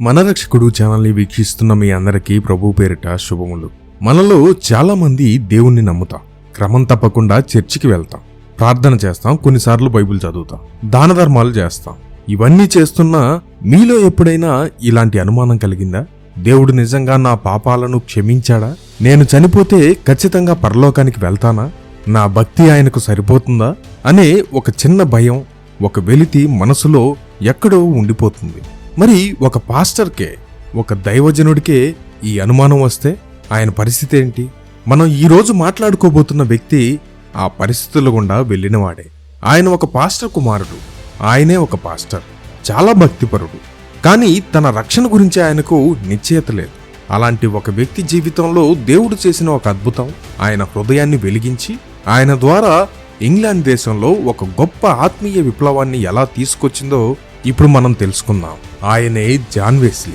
మన రక్షకుడు ఛానల్ని వీక్షిస్తున్న మీ అందరికీ ప్రభు పేరిట శుభములు. మనలో చాలామంది దేవుణ్ణి నమ్ముతాం. క్రమం తప్పకుండా చర్చికి వెళ్తాం. ప్రార్థన చేస్తాం కొన్నిసార్లు బైబిల్ చదువుతాం దాన ధర్మాలు చేస్తాం. ఇవన్నీ చేస్తున్నా మీలో ఎప్పుడైనా ఇలాంటి అనుమానం కలిగిందా? దేవుడు నిజంగా నా పాపాలను క్షమించాడా? నేను చనిపోతే ఖచ్చితంగా పరలోకానికి వెళ్తానా? నా భక్తి ఆయనకు సరిపోతుందా? అనే ఒక చిన్న భయం ఒక వెలితి మనసులో ఎక్కడో ఉండిపోతుంది. మరి ఒక పాస్టర్కే ఒక దైవజనుడికే ఈ అనుమానం వస్తే ఆయన పరిస్థితి ఏంటి? మనం ఈరోజు మాట్లాడుకోబోతున్న వ్యక్తి ఆ పరిస్థితుల గుండా వెళ్ళినవాడే. ఆయన ఒక పాస్టర్ కుమారుడు. ఆయనే ఒక పాస్టర్. చాలా భక్తిపరుడు. కానీ తన రక్షణ గురించి ఆయనకు నిశ్చయత లేదు. అలాంటి ఒక వ్యక్తి జీవితంలో దేవుడు చేసిన ఒక అద్భుతం. ఆయన హృదయాన్ని వెలిగించి ఆయన ద్వారా ఇంగ్లాండ్ దేశంలో ఒక గొప్ప ఆత్మీయ విప్లవాన్ని ఎలా తీసుకొచ్చిందో ఇప్పుడు మనం తెలుసుకుందాం. ఆయనే జాన్ వెస్లీ?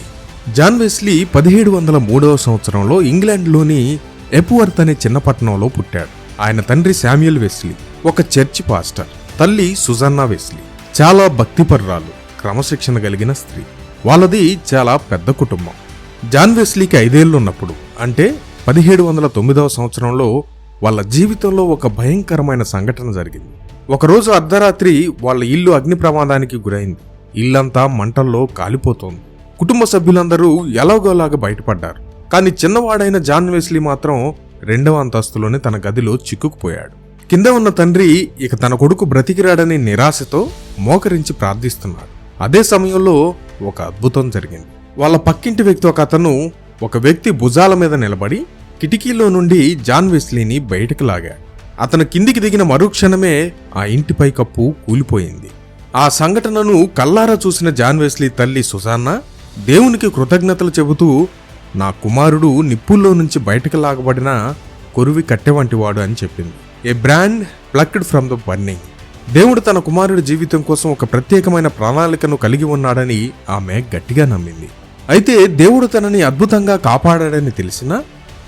జాన్ వెస్లీ పదిహేడు వందల మూడవ సంవత్సరంలో ఇంగ్లాండ్లోని ఎపువర్త్ అనే చిన్న పట్టణంలో పుట్టాడు. ఆయన తండ్రి శామ్యుల్ వెస్లీ ఒక చర్చి పాస్టర్. తల్లి సుజన్నా వెస్లీ చాలా భక్తిపరురాలు క్రమశిక్షణ కలిగిన స్త్రీ. వాళ్ళది చాలా పెద్ద కుటుంబం. జాన్ వెస్లీకి ఐదేళ్ళున్నప్పుడు అంటే పదిహేడు వందల తొమ్మిదవ సంవత్సరంలో వాళ్ళ జీవితంలో ఒక భయంకరమైన సంఘటన జరిగింది. ఒకరోజు అర్ధరాత్రి వాళ్ళ ఇల్లు అగ్ని ప్రమాదానికి గురైంది. ఇల్లంతా మంటల్లో కాలిపోతోంది. కుటుంబ సభ్యులందరూ ఎలాగోలాగా బయటపడ్డారు. కానీ చిన్నవాడైన జాన్ వెస్లీ మాత్రం రెండవ అంతస్తులోనే తన గదిలో చిక్కుకుపోయాడు. కింద ఉన్న తండ్రి ఇక తన కొడుకు బ్రతికిరాడని నిరాశతో మోకరించి ప్రార్థిస్తున్నాడు. అదే సమయంలో ఒక అద్భుతం జరిగింది. వాళ్ళ పక్కింటి వ్యక్తి ఒక అతను ఒక వ్యక్తి భుజాల మీద నిలబడి కిటికీలో నుండి జాన్ వెస్లీని బయటకు లాగాడు. అతను కిందికి దిగిన మరుక్షణమే ఆ ఇంటిపై కప్పు కూలిపోయింది. ఆ సంఘటనను కల్లారా చూసిన జాన్ వెస్లీ తల్లి సుజాన్న దేవునికి కృతజ్ఞతలు చెబుతూ నా కుమారుడు నిప్పుల్లో నుంచి బయటకు లాగబడిన కొరువి కట్టె వంటివాడు అని చెప్పింది. A brand plucked from the burning. దేవుడు తన కుమారుడి జీవితం కోసం ఒక ప్రత్యేకమైన ప్రణాళికను కలిగి ఉన్నాడని ఆమె గట్టిగా నమ్మింది. అయితే దేవుడు తనని అద్భుతంగా కాపాడాడని తెలిసిన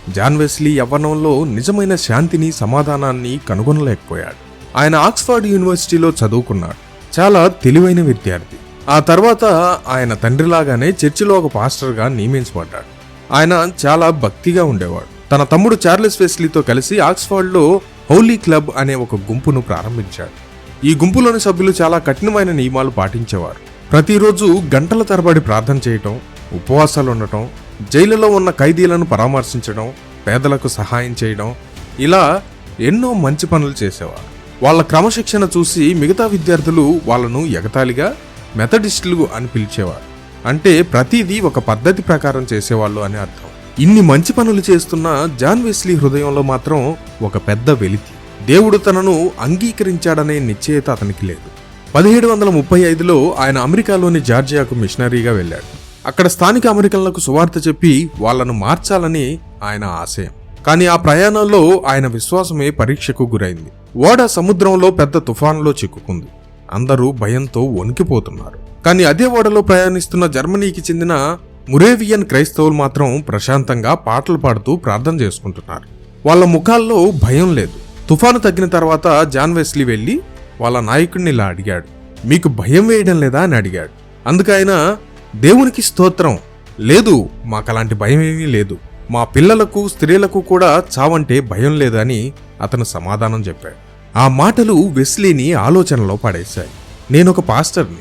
జాన్వెస్లీ యవ్వనంలో నిజమైన శాంతిని సమాధానాన్ని కనుగొనలేకపోయాడు. ఆయన ఆక్స్ఫర్డ్ యూనివర్సిటీలో చదువుకున్నాడు. చాలా తెలివైన విద్యార్థి. ఆ తర్వాత ఆయన తండ్రిలాగానే చర్చిలో ఒక పాస్టర్గా నియమించబడ్డాడు. ఆయన చాలా భక్తిగా ఉండేవాడు. తన తమ్ముడు చార్లెస్ వెస్లీతో కలిసి ఆక్స్ఫర్డ్లో హౌలీ క్లబ్ అనే ఒక గుంపును ప్రారంభించాడు. ఈ గుంపులోని సభ్యులు చాలా కఠినమైన నియమాలు పాటించేవారు. ప్రతిరోజు గంటల తరబడి ప్రార్థన చేయటం ఉపవాసాలు ఉండటం జైలులో ఉన్న ఖైదీలను పరామర్శించడం పేదలకు సహాయం చేయడం ఇలా ఎన్నో మంచి పనులు చేసేవారు. వాళ్ళ క్రమశిక్షణ చూసి మిగతా విద్యార్థులు వాళ్ళను ఎగతాళిగా మెథడిస్టులు అని పిలిచేవారు. అంటే ప్రతిదీ ఒక పద్ధతి ప్రకారం చేసేవాళ్ళు అని అర్థం. ఇన్ని మంచి పనులు చేస్తున్న జాన్ వెస్లీ హృదయంలో మాత్రం ఒక పెద్ద వెలితి. దేవుడు తనను అంగీకరించాడనే నిశ్చయత అతనికి లేదు. పదిహేడు వందల ముప్పై ఐదులో ఆయన అమెరికాలోని జార్జియాకు మిషనరీగా వెళ్ళాడు. అక్కడ స్థానిక అమెరికన్లకు సువార్త చెప్పి వాళ్ళను మార్చాలని ఆయన ఆశయం. కానీ ఆ ప్రయాణంలో ఆయన విశ్వాసమే పరీక్షకు గురైంది. ఓడ సముద్రంలో పెద్ద తుఫానులో చిక్కుకుంది. అందరూ భయంతో వణికిపోతున్నారు. కానీ అదే ఓడలో ప్రయాణిస్తున్న జర్మనీకి చెందిన మురేవియన్ క్రైస్తవులు మాత్రం ప్రశాంతంగా పాటలు పాడుతూ ప్రార్థన చేసుకుంటున్నారు. వాళ్ళ ముఖాల్లో భయం లేదు. తుఫాను తగ్గిన తర్వాత జాన్ వెస్లీ వెళ్ళి వాళ్ళ నాయకుడిని ఇలా అడిగాడు. మీకు భయం వేయడం లేదా? అని అడిగాడు. అందుకైన దేవునికి స్తోత్రం. లేదు మాకు అలాంటి భయం ఏమీ లేదు. మా పిల్లలకు స్త్రీలకు కూడా చావంటే భయం లేదని అతను సమాధానం చెప్పాడు. ఆ మాటలు వెస్లీని ఆలోచనలో పడేశాయి. నేనొక పాస్టర్ని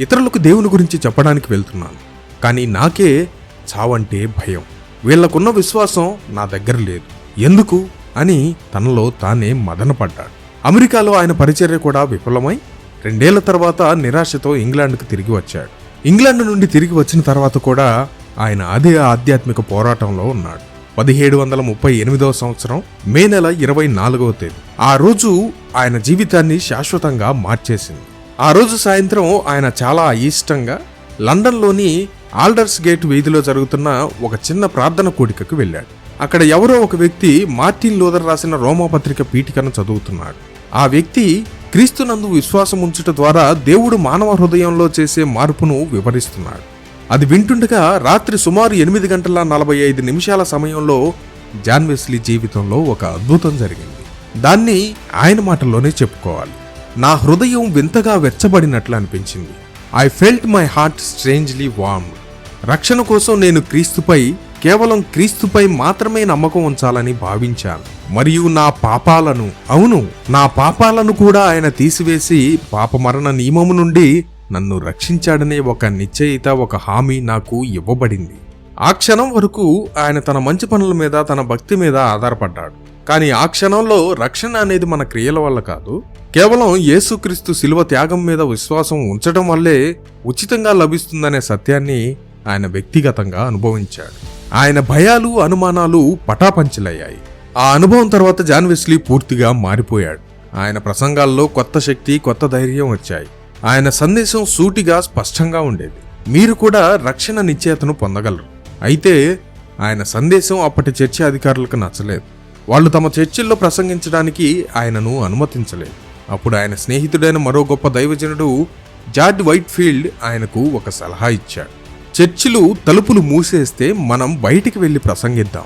ఇతరులకు దేవుని గురించి చెప్పడానికి వెళ్తున్నాను. కానీ నాకే చావంటే భయం. వీళ్ళకున్న విశ్వాసం నా దగ్గర లేదు. ఎందుకు? అని తనలో తానే మదనపడ్డాడు. అమెరికాలో ఆయన పరిచర్య కూడా విఫలమై రెండేళ్ళ తర్వాత నిరాశతో ఇంగ్లాండ్కు తిరిగి వచ్చాడు. ఇంగ్లాండ్ నుండి తిరిగి వచ్చిన తర్వాత కూడా ఆయన అదే ఆధ్యాత్మిక పోరాటంలో ఉన్నాడు. పదిహేడు వందల ముప్పై ఎనిమిదవ సంవత్సరం మే నెల ఇరవై నాలుగవ తేదీ. ఆ రోజు ఆయన జీవితాన్ని శాశ్వతంగా మార్చేసింది. ఆ రోజు సాయంత్రం ఆయన చాలా అయిష్టంగా లండన్లోని ఆల్డర్స్ గేట్ వీధిలో జరుగుతున్న ఒక చిన్న ప్రార్థన కోడికకు వెళ్ళాడు. అక్కడ ఎవరో ఒక వ్యక్తి మార్టిన్ లూథర్ రాసిన రోమాపత్రిక పీఠికను చదువుతున్నాడు. ఆ వ్యక్తి క్రీస్తునందు విశ్వాసం ఉంచుట ద్వారా దేవుడు మానవ హృదయంలో చేసే మార్పును వివరిస్తున్నాడు. అది వింటుండగా రాత్రి సుమారు ఎనిమిది గంటల నలభై ఐదు నిమిషాల సమయంలో జాన్ వెస్లీ జీవితంలో ఒక అద్భుతం జరిగింది. దాన్ని ఆయన మాటల్లోనే చెప్పుకోవాలి. నా హృదయం వింతగా వెచ్చబడినట్లు అనిపించింది. I felt my heart strangely warm రక్షణ కోసం నేను క్రీస్తుపై కేవలం క్రీస్తుపై మాత్రమే నమ్మకం ఉంచాలని భావించాను. మరియు నా పాపాలను అవును నా పాపాలను కూడా ఆయన తీసివేసి పాపమరణ నియమము నుండి నన్ను రక్షించాడనే ఒక నిశ్చయిత ఒక హామీ నాకు ఇవ్వబడింది. ఆ క్షణం వరకు ఆయన తన మంచి పనుల మీద తన భక్తి మీద ఆధారపడ్డాడు. కానీ ఆ క్షణంలో రక్షణ అనేది మన క్రియల వల్ల కాదు. కేవలం యేసుక్రీస్తు శిలువ త్యాగం మీద విశ్వాసం ఉంచడం వల్లే ఉచితంగా లభిస్తుందనే సత్యాన్ని ఆయన వ్యక్తిగతంగా అనుభవించాడు. ఆయన భయాలు అనుమానాలు పటాపంచలయ్యాయి. ఆ అనుభవం తర్వాత జాన్ వెస్లీ పూర్తిగా మారిపోయాడు. ఆయన ప్రసంగాల్లో కొత్త శక్తి కొత్త ధైర్యం వచ్చాయి. ఆయన సందేశం సూటిగా స్పష్టంగా ఉండేది. మీరు కూడా రక్షణ నిశ్చేతను పొందగలరు. అయితే ఆయన సందేశం అప్పటి చర్చి అధికారులకు నచ్చలేదు. వాళ్ళు తమ చర్చిల్లో ప్రసంగించడానికి ఆయనను అనుమతించలేదు. అప్పుడు ఆయన స్నేహితుడైన మరో గొప్ప దైవజనుడు జార్జ్ వైట్ఫీల్డ్ ఆయనకు ఒక సలహా ఇచ్చాడు. చర్చిలు తలుపులు మూసేస్తే మనం బయటికి వెళ్ళి ప్రసంగిద్దాం.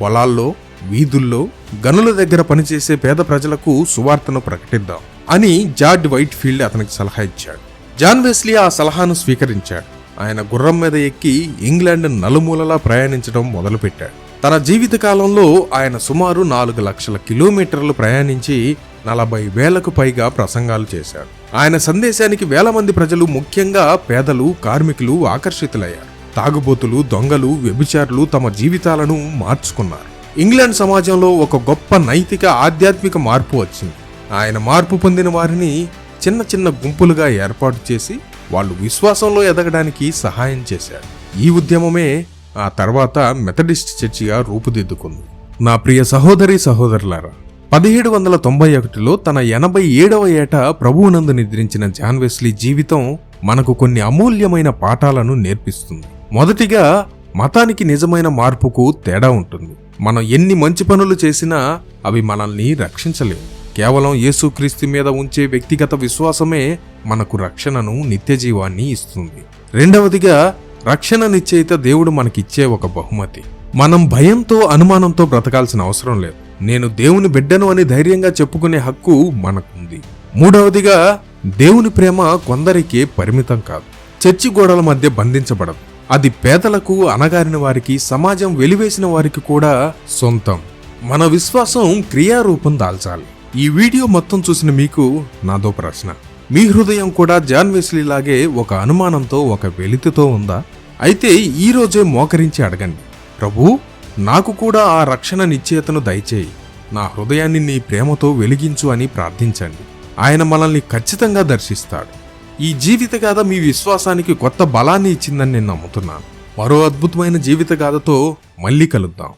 పొలాల్లో వీధుల్లో గనుల దగ్గర పనిచేసే పేద ప్రజలకు సువార్తను ప్రకటిద్దాం. అని జార్జ్ వైట్ఫీల్డ్ అతనికి సలహా ఇచ్చాడు. జాన్ వెస్లీ ఆ సలహాను స్వీకరించాడు. ఆయన గుర్రం మీద ఎక్కి ఇంగ్లాండ్ నలుమూలలా ప్రయాణించడం మొదలుపెట్టాడు. తన జీవితకాలంలో ఆయన సుమారు నాలుగు లక్షల కిలోమీటర్లు ప్రయాణించి నలభై వేలకు పైగా ప్రసంగాలు చేశాడు. ఆయన సందేశానికి వేల మంది ప్రజలు ముఖ్యంగా పేదలు కార్మికులు ఆకర్షితులయ్యారు. తాగుబోతులు దొంగలు వ్యభిచారులు తమ జీవితాలను మార్చుకున్నారు. ఇంగ్లాండ్ సమాజంలో ఒక గొప్ప నైతిక ఆధ్యాత్మిక మార్పు వచ్చింది. ఆయన మార్పు పొందిన వారిని చిన్న చిన్న గుంపులుగా ఏర్పాటు చేసి వాళ్ళు విశ్వాసంలో ఎదగడానికి సహాయం చేశాడు ఈ ఉద్యమమే ఆ తర్వాత మెథడిస్ట్ చర్చిగా రూపుదిద్దుకుంది. నా ప్రియ సహోదరి సహోదరులారా పదిహేడు వందల తొంభై ఒకటిలో తన ఎనభై ఏడవ ఏట ప్రభువునందు నిద్రించిన జాన్ వెస్లీ జీవితం మనకు కొన్ని అమూల్యమైన పాఠాలను నేర్పిస్తుంది. మొదటిగా మతానికి నిజమైన మార్పుకు తేడా ఉంటుంది. మనం ఎన్ని మంచి పనులు చేసినా అవి మనల్ని రక్షించలేవు. కేవలం యేసుక్రీస్తు మీద ఉంచే వ్యక్తిగత విశ్వాసమే మనకు రక్షణను నిత్యజీవాన్ని ఇస్తుంది. రెండవదిగా రక్షణ నిశ్చయిత దేవుడు మనకిచ్చే ఒక బహుమతి. మనం భయంతో అనుమానంతో బ్రతకాల్సిన అవసరం లేదు. నేను దేవుని బిడ్డను అని ధైర్యంగా చెప్పుకునే హక్కు మనకుంది. మూడవదిగా దేవుని ప్రేమ కొందరికే పరిమితం కాదు. చర్చి గోడల మధ్య బంధించబడదు. అది పేదలకు అనగారిన వారికి సమాజం వెలివేసిన వారికి కూడా సొంతం. మన విశ్వాసం క్రియారూపం దాల్చాలి. ఈ వీడియో మొత్తం చూసిన మీకు నాదో ప్రశ్న. మీ హృదయం కూడా జాన్ వెస్లీ లాగే ఒక అనుమానంతో ఒక వెలితితో ఉందా? అయితే ఈ రోజే మోకరించి అడగండి. ప్రభు నాకు కూడా ఆ రక్షణ నిశ్చయతను దయచేయి. నా హృదయాన్ని నీ ప్రేమతో వెలిగించు అని ప్రార్థించండి. ఆయన మనల్ని ఖచ్చితంగా దర్శిస్తాడు. ఈ జీవితగాథ మీ విశ్వాసానికి కొత్త బలాన్ని ఇచ్చిందని నేను నమ్ముతున్నాను. మరో అద్భుతమైన జీవితగాథతో మళ్ళీ కలుద్దాం.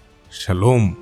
షలోం.